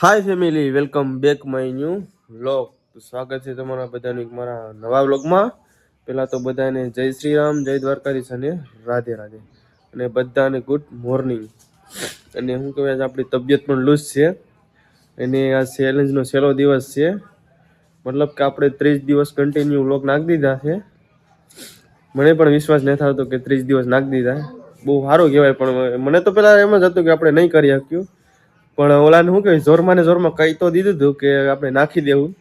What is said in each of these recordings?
Hi family welcome back my new vlog સ્વાગત છે તમારા બધાનું મારા નવા વ્લોગમાં પહેલાં તો બધાને જય શ્રી રામ, જય દ્વારકાધીશ અને રાધે રાધે. અને બધાને ગુડ મોર્નિંગ અને શું કહેવાય આજે આપણી તબિયત પણ લૂઝ છે. અને આ ચેલેન્જનો છેલ્લો દિવસ છે. મતલબ કે આપણે ત્રીસ દિવસ કન્ટિન્યુ વ્લોગ નાખી દીધા છે. મને પણ વિશ્વાસ નહીં થતો કે ત્રીસ દિવસ નાખી દીધા. બહુ સારું કહેવાય, પણ મને તો પહેલાં એમ જ હતું કે આપણે નહીં કરી શક્યું. પણ ઓલાને શું કહેવાય, જોરમાં ને જોરમાં કહી તો દીધું હતું કે આપણે નાખી દેવું.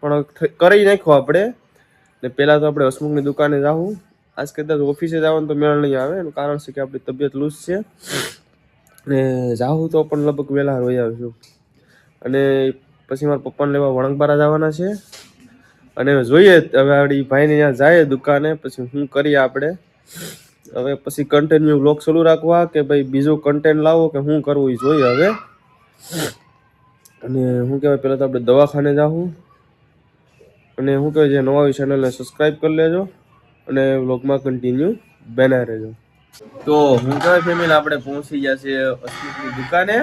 પણ કરી નાખ્યું આપણે. ને પહેલાં તો આપણે હસમુખની દુકાને જાવું. આજ કદાચ ઓફિસે જવાનું તો મેળ નહીં આવે. એનું કારણ છે કે આપણી તબિયત લૂઝ છે. ને જાવું તો પણ લગભગ વહેલા રોઈ આવીશું. અને પછી મારા પપ્પાને લેવા વણંગબારા જવાના છે. અને જોઈએ, હવે આપણી ભાઈને ત્યાં જાય દુકાને. પછી શું કરીએ આપણે? હવે પછી કન્ટિન્યુ બ્લોગ ચાલુ રાખવા કે ભાઈ બીજું કન્ટેન્ટ લાવો કે શું કરવું એ જોઈએ હવે. અને શું કહેવાય, પહેલાં તો આપણે દવાખાને જાઉં. અને શું કહેવાય, જે નવા ચેનલને સબસ્ક્રાઈબ કરી લેજો અને વ્લોગમાં કન્ટિન્યુ બનાવી રહેજો. તો હું કહેવાય ફેમિલી આપણે પહોંચી ગયા છે અસ્મિતની દુકાને.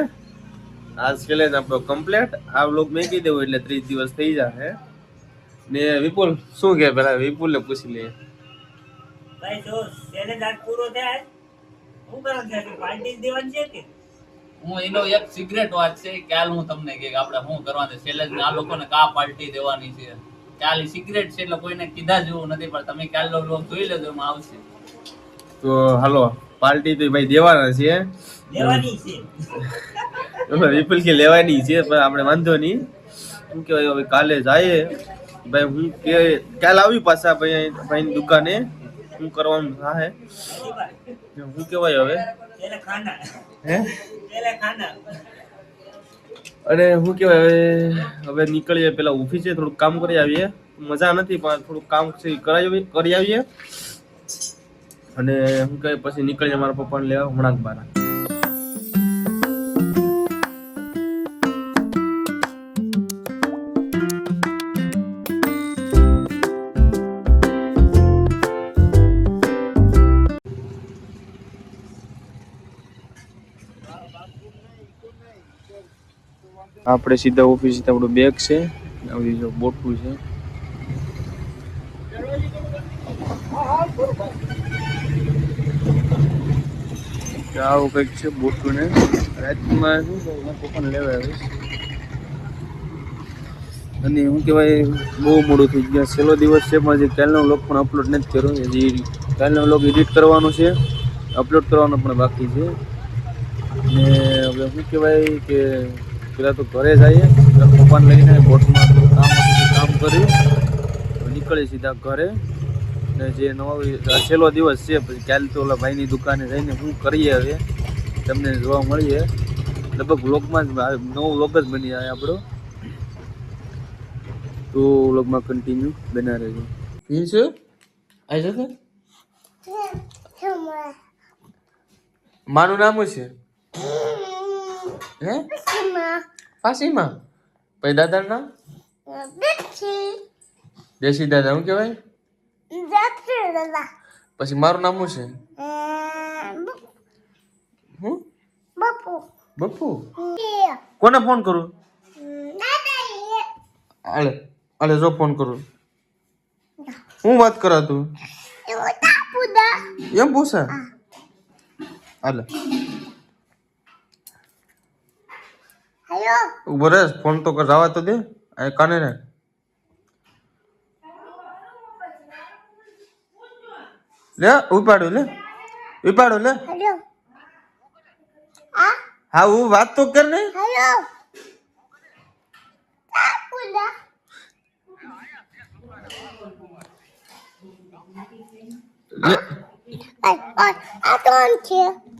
આજ ચેલેન્જ આપણો કમ્પ્લેટ આ વ્લોગ મેકી દેવો એટલે ત્રીસ દિવસ થઈ જશે. ને વિપુલ, શું કહે પેલા વિપુલને પૂછી લઈએ. ભાઈ, જો ચેલેન્જ આજ પૂરો થાય, શું કરવાનું છે? પાર્ટી દેવાની છે કે? હું એનો એક સિગરેટ વાત છે ખ્યાલ હું તમને કે આપણે શું કરવાનું છે? ચેલેન્જ આ લોકોને કા પાર્ટી દેવાની છે? ખ્યાલ સિગરેટ છે એટલે કોઈને કીધા જેવું નથી પણ તમે ખ્યાલ બ્લોગ જોઈ લેજો એમાં આવશે. તો હાલો પાર્ટી તો ભાઈ દેવાના છે. દેવાની છે. વિપુલ કે લેવાની છે પણ આપણે વાંધો નહીં. શું કહેવાય હવે કાલે જાય. ભાઈ હું કે કાલ આવી પાછા ભાઈ ભાઈની દુકાને. શું કરવાનું થાય? શું કહેવાય હવે? હે? અને શું કહેવાય, હવે હવે નીકળીએ, પેલા ઓફિસે થોડુંક કામ કરી આવીએ. મજા નથી, પણ થોડુંક કામ છે કરી આવીએ. અને શું કહે પછી નીકળીએ, મારા પપ્પાને લેવા વણાક બારા. આપણે સીધા ઓફિસ આપણું બેગ છે, આવી જો બોટું છે. આવું કંઈક છે બોટું ને રાતમાં શું પપ્પાને લેવા આવીશ. અને શું કહેવાય, બહુ મોડું થઈ ગયા. છેલ્લો દિવસ છે, પણ હજી કાલનો વ્લોગ પણ અપલોડ નથી કર્યો. હજી કાલનો વ્લોગ એડિટ કરવાનો છે. અપલોડ કરવાનો પણ બાકી છે. ને હવે શું કહેવાય કે પેલા તો ઘરે જઈએ પપ્પાને લઈને બોટમાં કામ કામ કર્યું નીકળી સીધા ઘરે ને જે નવો છેલ્લો દિવસ છે પછી કાલે તો ઓલા ભાઈની દુકાને જઈને શું કરીએ હવે તમને જોવા મળીએ લગભગ વ્લોગમાં જ નવો વ્લોગ જ બની જાય આપણો તો વ્લોગમાં કન્ટિન્યુ બના રહેજો ફીલ છે આવી જશે મારું નામ છે હે ફાસીમાં પછી દાદાનું નામ દેશી દાદા શું કહેવાય પછી મારું નામ શું છે હું બપ્પુ કોને ફોન કરું હાલે હાલે જો ફોન કરું હું વાત કરા તું એમ પૂછા હાલે ઊભો રે ફોન તો કર જવા તો દે આ કાને રે લે ઉપાડો લે ઉપાડો લે હા હું વાત તો કર ને લે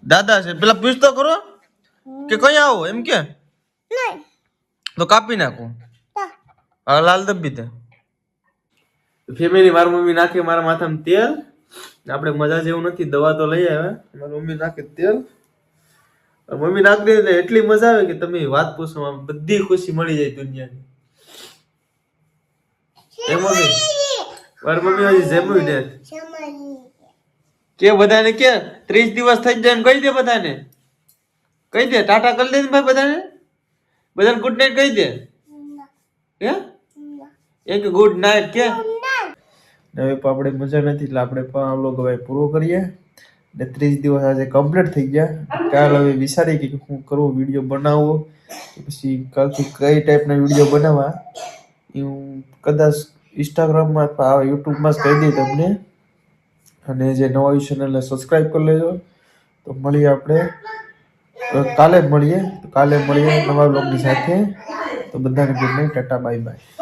દાદા છે પેલા પૂછતો કરો કે કઈ આવો એમ કે તો કાપી નાખું? હા લાલ દબી દે ફેમિલી મારી મમ્મી નાખે મારા માથામાં તેલ. આપણે મજા જેવું નથી દવા તો લઈ આવે મારી મમ્મી નાખે તેલ. મમ્મી નાખી દે એટલે એટલી મજા આવે કે તમે વાત પૂછો આમ બધી ખુશી મળી જાય દુનિયાની. એ મમ્મી? મારી મમ્મી હજી જમ્યું ને? કે બધાને કે ત્રીસ દિવસ થઈ જાય એમ કહી દે બધાને. કહી દે ટાટા કરી દે ભાઈ બધાને. બધાને ગુડ નાઇટ કહી દે? હે? એક ગુડ નાઇટ કે? હવે પણ આપણે મજા નથી એટલે આપણે પણ આ વ્લોગ હવે પૂરો કરીએ. ને ત્રીસ દિવસ આજે કમ્પ્લીટ થઈ ગયા. કાલ હવે વિચારી કે હું કરવો વીડિયો બનાવવો. પછી કાલથી કઈ ટાઈપના વીડિયો બનાવવા? એ હું કદાચ ઇન્સ્ટાગ્રામમાં અથવા યુટ્યુબમાં જ કહી દઈ તમને. અને જે નવા ચેનલને સબસ્ક્રાઈબ કરી લેજો. તો મળીએ આપણે. કાલે મળીએ. કાલે મળીએ. નવા બ્લોગની સાથે. તો બધાને good night tata bye bye